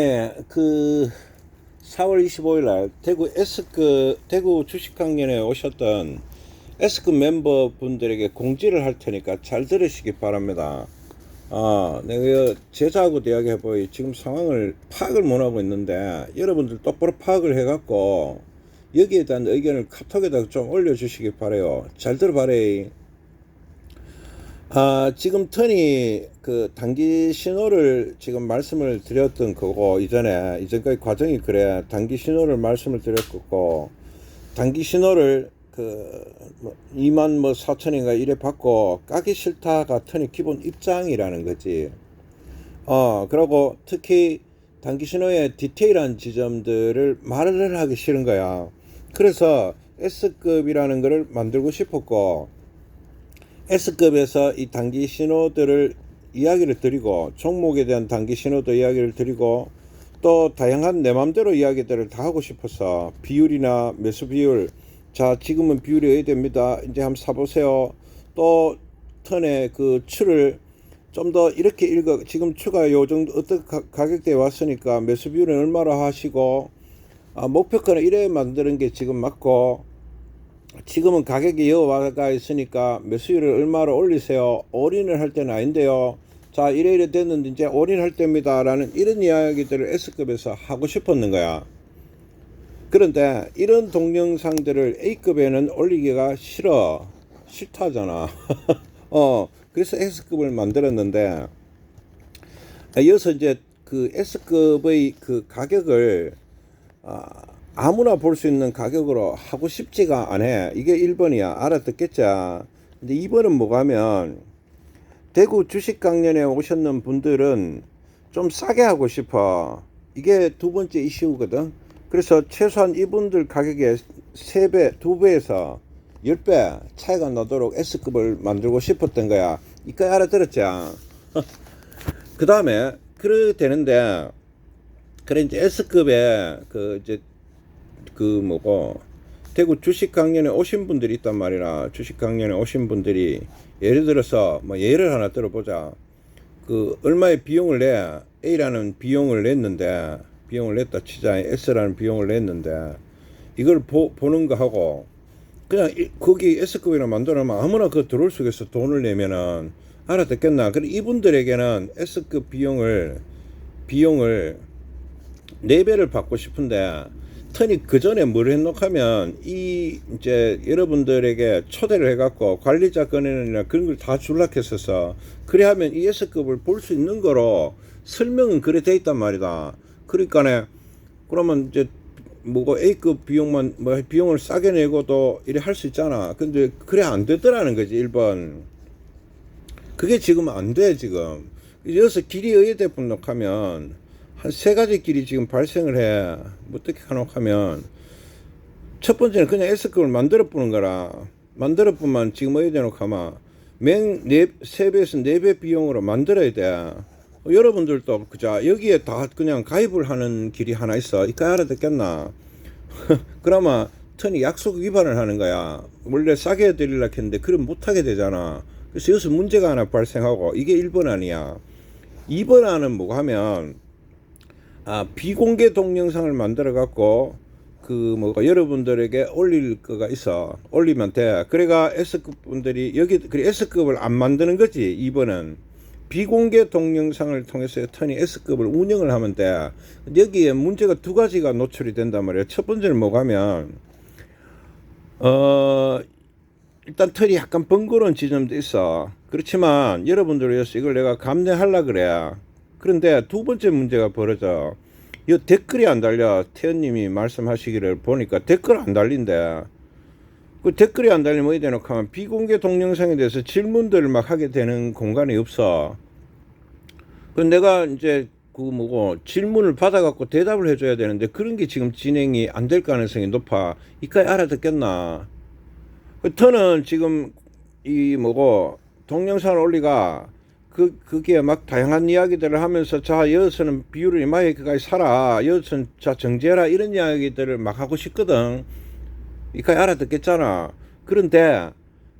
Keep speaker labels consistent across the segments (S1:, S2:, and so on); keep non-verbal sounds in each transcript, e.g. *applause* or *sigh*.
S1: 네, 그 4월 25일 날 대구 S급 대구 주식강연에 오셨던 S급 멤버분들에게 공지를 할 테니까 잘 들으시기 바랍니다. 아, 내가 제자하고 이야기해보이 지금 상황을 파악을 못하고 있는데 여러분들 똑바로 파악을 해갖고 여기에 대한 의견을 카톡에다 좀 올려주시기 바래요. 잘 들어봐래. 아, 지금 턴이 그 단기 신호를 지금 말씀을 드렸던 거고, 이전에, 이전까지 과정이 그래. 단기 신호를 말씀을 드렸고, 단기 신호를 그, 뭐, 2만 뭐 4천인가 이래 받고, 까기 싫다가 턴이 기본 입장이라는 거지. 어, 그러고 특히 단기 신호의 디테일한 지점들을 말을 하기 싫은 거야. 그래서 S급이라는 거를 만들고 싶었고, S급에서 이 단기 신호들을 이야기를 드리고 종목에 대한 단기 신호도 이야기를 드리고 또 다양한 내 맘대로 이야기들을 다 하고 싶어서 비율이나 매수 비율 자 지금은 비율이 어야 됩니다. 이제 한번 사보세요. 또 턴의 그 추를 좀 더 이렇게 읽어 지금 추가 요 정도 어떤 가, 가격대에 왔으니까 매수 비율은 얼마로 하시고 아, 목표가는 이래 만드는 게 지금 맞고 지금은 가격이 이어와가 있으니까 매수율을 얼마로 올리세요. 올인을 할 때는 아닌데요. 자, 이래 이래 됐는데 이제 올인할 때입니다. 라는 이런 이야기들을 S급에서 하고 싶었는 거야. 그런데 이런 동영상들을 A급에는 올리기가 싫어. 싫다잖아. *laughs* 어, 그래서 S급을 만들었는데, 아, 이어서 이제 그 S급의 그 가격을, 아, 아무나 볼 수 있는 가격으로 하고 싶지가 않아. 이게 1번이야. 알아듣겠자. 근데 2번은 뭐가면 대구 주식 강연에 오셨는 분들은 좀 싸게 하고 싶어. 이게 두 번째 이슈거든. 그래서 최소한 이분들 가격의 3배, 2배에서 10배 차이가 나도록 S급을 만들고 싶었던 거야. 이까지 알아들었자. *laughs* 그 다음에, 그래 되는데, 그래 이제 S급에 그 이제 그 뭐고 대구 주식 강연에 오신 분들이 있단 말이라 주식 강연에 오신 분들이 예를 들어서 뭐 예를 하나 들어보자. 그 얼마의 비용을 내 A라는 비용을 냈는데 비용을 냈다 치자 S라는 비용을 냈는데 이걸 보, 보는 거 하고 그냥 이, 거기 S급이나 만들어놓으면 아무나 그 들어올 속에서 돈을 내면은 알아듣겠나? 그래 이분들에게는 S급 비용을 비용을 네 배를 받고 싶은데 턴이 그 전에 뭘 했노하면 이 이제 여러분들에게 초대를 해갖고 관리자 건에는 그런 걸 다 줄락했어서 그래 하면 이 S급을 볼 수 있는 거로 설명은 그래 돼 있단 말이다. 그러니까네 그러면 이제 뭐고 A급 비용만 뭐 비용을 싸게 내고도 이래 할 수 있잖아. 근데 그래 안 되더라는 거지 1번. 그게 지금 안 돼 지금. 여기서 길이 의외대 분록하면 한 세 가지 길이 지금 발생을 해. 뭐 어떻게 하노 하면 첫 번째는 그냥 S급을 만들어 보는 거라. 만들어 보면 지금 어디 대놓고 하면 맹세 배에서 네배 비용으로 만들어야 돼. 어, 여러분들도 그자 여기에 다 그냥 가입을 하는 길이 하나 있어. 이까 알아듣겠나? *laughs* 그러면 턴이 약속 위반을 하는 거야. 원래 싸게 해드리려 했는데 그럼 못하게 되잖아. 그래서 여기서 문제가 하나 발생하고 이게 1번 아니야. 2번 안은 뭐고 하면 아, 비공개 동영상을 만들어 갖고 그 뭐 여러분들에게 올릴 거가 있어. 올리면 돼. 그래가 S급 분들이 여기 그래 S급을 안 만드는 거지 2번은 비공개 동영상을 통해서 턴이 S급을 운영을 하면 돼. 여기에 문제가 두 가지가 노출이 된단 말이야. 첫 번째는 뭐가면 어 일단 턴이 약간 번거로운 지점도 있어. 그렇지만 여러분들을 위해서 이걸 내가 감내하려 그래 그런데 두 번째 문제가 벌어져. 이 댓글이 안 달려. 태연님이 말씀하시기를 보니까 댓글 안 달린대. 그 댓글이 안 달리면 어디 대놓고 하면 비공개 동영상에 대해서 질문들을 막 하게 되는 공간이 없어. 그 내가 이제 그 뭐고 질문을 받아갖고 대답을 해줘야 되는데 그런 게 지금 진행이 안 될 가능성이 높아. 이까지 알아듣겠나? 그 터는 지금 이 뭐고 동영상을 올리가 그, 그게 막 다양한 이야기들을 하면서 자, 여기서는 비율을 이마에까지 살아. 여기서는 자, 정제라. 이런 이야기들을 막 하고 싶거든. 이까지 알아듣겠잖아. 그런데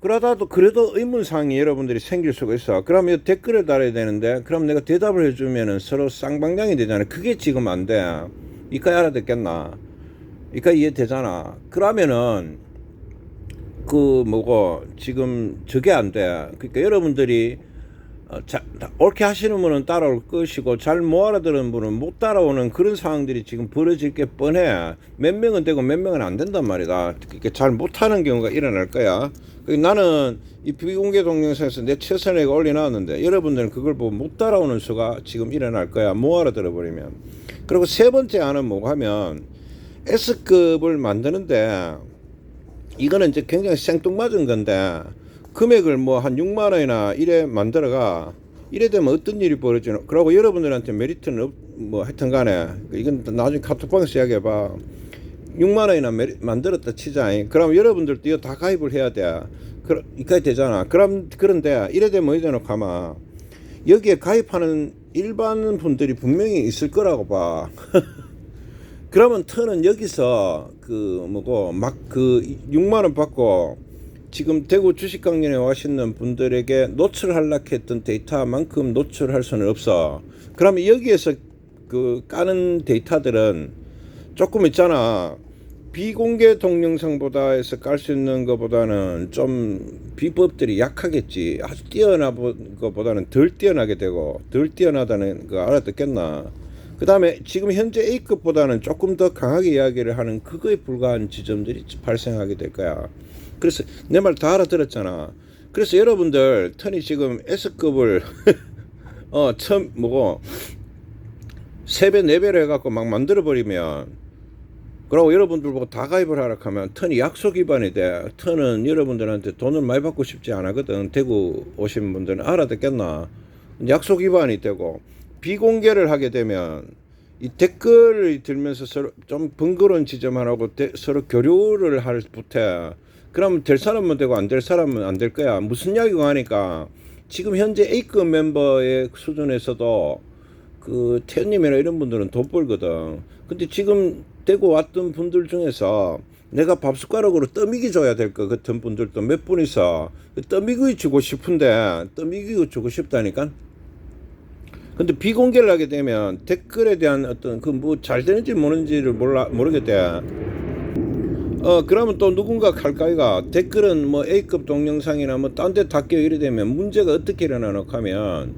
S1: 그러다도 그래도 의문사항이 여러분들이 생길 수가 있어. 그러면 댓글을 달아야 되는데, 그럼 내가 대답을 해주면은 서로 쌍방향이 되잖아. 그게 지금 안 돼. 이까지 알아듣겠나? 이까지 이해되잖아. 그러면은, 그, 뭐고, 지금 저게 안 돼. 그러니까 여러분들이, 어, 자, 다- 옳게 하시는 분은 따라올 것이고, 잘 못 알아들은 분은 못 따라오는 그런 상황들이 지금 벌어질 게 뻔해. 몇 명은 되고 몇 명은 안 된단 말이다. 그러니까 잘 못하는 경우가 일어날 거야. 그 나는 이 비공개 동영상에서 내 최선을 올려놨는데 여러분들은 그걸 보고 못 따라오는 수가 지금 일어날 거야. 못 알아들어 버리면. 그리고 세 번째 하는 뭐고 하면 S급을 만드는데 이거는 이제 굉장히 생뚱맞은 건데 금액을 뭐 한 6만 원이나 이래 만들어가 이래 되면 어떤 일이 벌어지노? 그러고 여러분들한테 메리트는 없, 뭐 하여튼 간에 이건 나중에 카톡방에서 이야기해봐. 6만 원이나 메리, 만들었다 치자. 그럼 여러분들도 이거 다 가입을 해야 돼. 그럼 이까지 되잖아. 그럼 그런데 이래 되면 이래 놓고 아마. 여기에 가입하는 일반 분들이 분명히 있을 거라고 봐. *laughs* 그러면 터는 여기서 그 뭐고 막 그 6만 원 받고 지금 대구 주식 강연에 오시는 분들에게 노출하려고 했던 데이터만큼 노출할 수는 없어. 그러면 여기에서 그 까는 데이터들은 조금 있잖아. 비공개 동영상보다 해서 깔 수 있는 것보다는 좀 비법들이 약하겠지. 아주 뛰어난 것보다는 덜 뛰어나게 되고 덜 뛰어나다는 거 알아듣겠나. 그 다음에 지금 현재 A급보다는 조금 더 강하게 이야기를 하는 그거에 불과한 지점들이 발생하게 될 거야. 그래서 내 말 다 알아들었잖아. 그래서 여러분들 턴이 지금 S급을 *laughs* 어 처음 뭐고 세배 네배로 해갖고 막 만들어 버리면 그리고 여러분들 보고 다 가입을 하라 하면 턴이 약속 위반이 돼. 턴은 여러분들한테 돈을 많이 받고 싶지 않거든. 대구 오신 분들은 알아듣겠나? 약속 위반이 되고 비공개를 하게 되면 이 댓글을 들면서 서로 좀 번거로운 지점 하나고 대- 서로 교류를 할 부터 그러면 될 사람은 되고 안 될 사람은 안 될 거야. 무슨 이야기가 하니까 지금 현재 A급 멤버의 수준에서도 그 태연님이나 이런 분들은 돈 벌거든. 근데 지금 대구 왔던 분들 중에서 내가 밥 숟가락으로 떠미기 줘야 될 것 같은 분들도 몇 분 있어. 그 떠미기 주고 싶은데 떠미기 주고 싶다니까. 근데 비공개를 하게 되면 댓글에 대한 어떤 그 뭐 잘 되는지 모르는지를 몰라 모르겠대. 어 그러면 또 누군가 갈까이가 댓글은 뭐 A급 동영상이나 뭐 딴 데 닦여 이래 되면 문제가 어떻게 일어나노 하면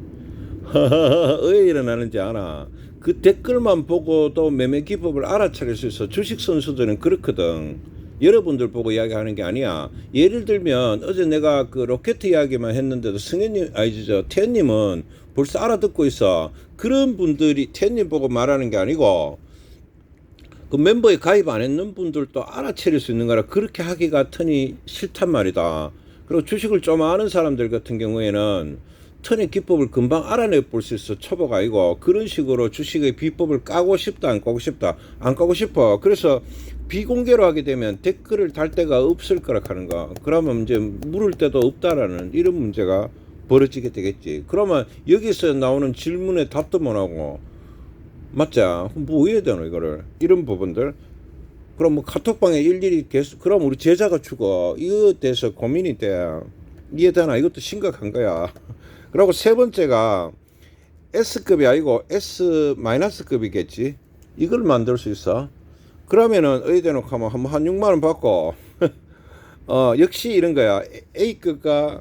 S1: *laughs* 왜 일어나는지 알아. 그 댓글만 보고 또 매매 기법을 알아차릴 수 있어. 주식 선수들은 그렇거든. 여러분들 보고 이야기하는 게 아니야. 예를 들면 어제 내가 그 로켓 이야기만 했는데도 승현님 아니지 저 태연님은 벌써 알아듣고 있어. 그런 분들이 태연님 보고 말하는 게 아니고 그 멤버에 가입 안 했는 분들도 알아차릴 수 있는 거라 그렇게 하기가 턴이 싫단 말이다. 그리고 주식을 좀 아는 사람들 같은 경우에는 턴의 기법을 금방 알아내 볼 수 있어. 초보가 아니고 그런 식으로 주식의 비법을 까고 싶다 안 까고 싶다 안 까고 싶어. 그래서 비공개로 하게 되면 댓글을 달 데가 없을 거라 하는 거. 그러면 이제 물을 데도 없다라는 이런 문제가 벌어지게 되겠지. 그러면 여기서 나오는 질문에 답도 못 하고 맞자. 뭐 해야 되노 이거를 이런 부분들. 그럼 뭐 카톡방에 일일이 계속 그럼 우리 제자가 죽어. 이거에 대해서 고민이 돼. 이해되나? 이것도 심각한 거야. *laughs* 그리고 세 번째가 S급이 아니고 S 마이너스급이겠지. 이걸 만들 수 있어. 그러면은 어디 대놓고 하면 한한 6만 원 받고 *laughs* 어 역시 이런 거야. A급과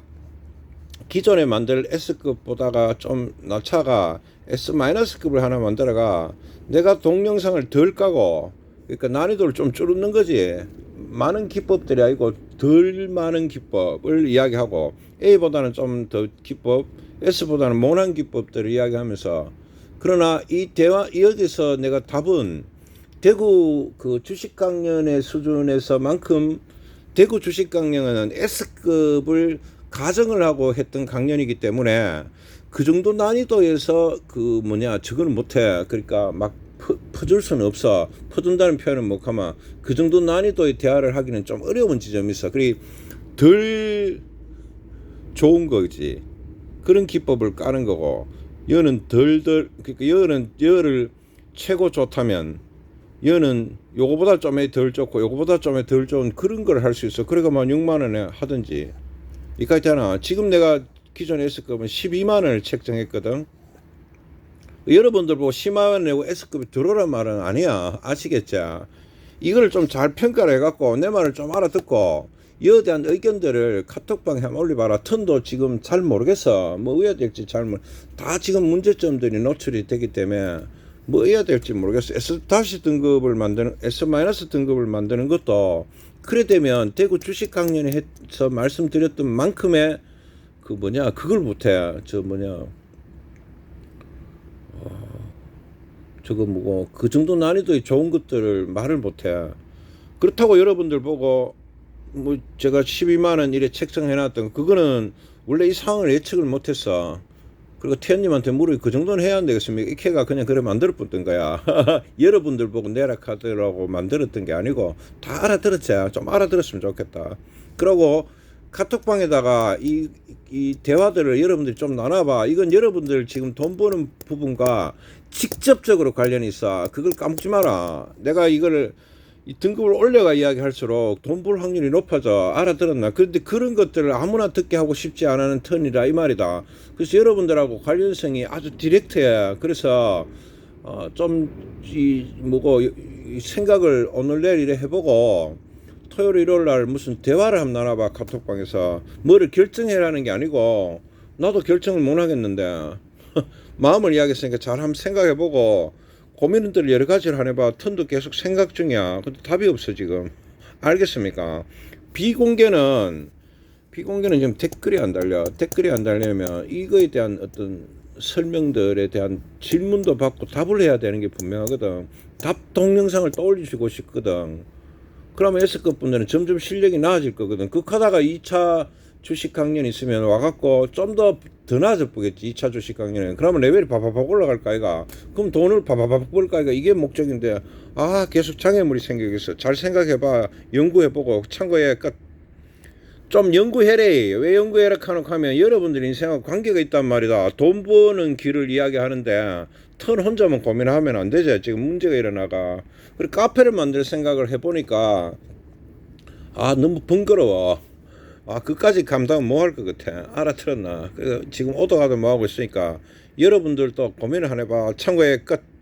S1: 기존에 만들 S급보다가 좀 낮차가 S 마이너스급을 하나 만들어가 내가 동영상을 덜 까고 그러니까 난이도를 좀 줄이는 거지. 많은 기법들이 아니고 덜 많은 기법을 이야기하고 A보다는 좀 더 기법, S보다는 못한 기법들을 이야기하면서 그러나 이 대화 여기서 내가 답은 대구 그 주식 강연의 수준에서만큼 대구 주식 강연은 S급을 가정을 하고 했던 강연이기 때문에 그 정도 난이도에서 그 뭐냐 저거는 못해. 그러니까 막 퍼, 퍼줄 수는 없어. 퍼준다는 표현은 못 하면 그 정도 난이도의 대화를 하기는 좀 어려운 지점이 있어. 그리 덜 좋은 거지. 그런 기법을 까는 거고 여는 덜덜 그러니까 여는 여를 최고 좋다면 여는 요거보다 좀에 덜 좋고 요거보다 좀에 덜 좋은 그런 걸 할 수 있어. 그러니까 만 6만 원에 하든지 이까 있잖아. 지금 내가 기존에 S급은 12만원을 책정했거든. 여러분들 보고 10만원 내고 S급이 들어오란 말은 아니야. 아시겠죠? 이걸 좀 잘 평가를 해갖고 내 말을 좀 알아듣고 이에 대한 의견들을 카톡방에 한번 올려봐라. 턴도 지금 잘 모르겠어. 뭐 해야 될지 잘 모르. 다 지금 문제점들이 노출이 되기 때문에 뭐 해야 될지 모르겠어. S 다시 등급을 만드는 S 마이너스 등급을 만드는 것도 그래 되면 대구 주식 강연에 해서 말씀드렸던 만큼의 그 뭐냐 그걸 못해. 저 뭐냐 저거 뭐고 그 정도 난이도의 좋은 것들을 말을 못해. 그렇다고 여러분들 보고 뭐 제가 12만 원 이래 책정해 놨던 거, 그거는 원래 이 상황을 예측을 못했어. 그리고 태연님한테 물어 그 정도는 해야 안 되겠습니까? 이케가 그냥 그래 만들어붙던 거야. *laughs* 여러분들 보고 내라 카드라고 만들었던 게 아니고 다 알아들었지. 좀 알아들었으면 좋겠다. 그러고 카톡방에다가 이, 이 대화들을 여러분들이 좀 나눠봐. 이건 여러분들 지금 돈 버는 부분과 직접적으로 관련이 있어. 그걸 까먹지 마라. 내가 이거를 이 등급을 올려가 이야기할수록 돈 벌 확률이 높아져. 알아들었나? 그런데 그런 것들을 아무나 듣게 하고 싶지 않은 턴이라 이 말이다. 그래서 여러분들하고 관련성이 아주 디렉트해. 그래서 어, 좀이 뭐고 이 생각을 오늘 내일 이래 해보고 토요일 일요일 날 무슨 대화를 한번 나눠봐 카톡방에서 뭐를 결정해라는 게 아니고 나도 결정을 못 하겠는데 *laughs* 마음을 이야기했으니까 잘 한번 생각해보고 고민들을 여러 가지를 안 해봐. 턴도 계속 생각 중이야. 근데 답이 없어 지금. 알겠습니까? 비공개는 비공개는 지금 댓글이 안 달려. 댓글이 안 달려면 이거에 대한 어떤 설명들에 대한 질문도 받고 답을 해야 되는 게 분명하거든. 답 동영상을 떠올리시고 싶거든. 그러면 S급 분들은 점점 실력이 나아질 거거든. 극하다가 2차 주식 강연 있으면 와갖고 좀 더 더 나아져 보겠지. 2차 주식 강연에. 그러면 레벨이 바바박 올라갈 까이가. 그럼 돈을 바바박 벌 까이가. 이게 목적인데, 아, 계속 장애물이 생기겠어. 잘 생각해봐. 연구해보고, 참고해. 끝. 좀 연구해래. 왜 연구해라 하노 하면 여러분들 인생하고 관계가 있단 말이다. 돈 버는 길을 이야기하는데 턴 혼자만 고민하면 안 되죠. 지금 문제가 일어나가. 그리고 카페를 만들 생각을 해보니까 아 너무 번거로워. 아 그까지 감당은 뭐할 것 같아. 알아들었나. 그래서 지금 오도가도 뭐 하고 있으니까 여러분들도 고민을 안 해봐. 참고해 끝.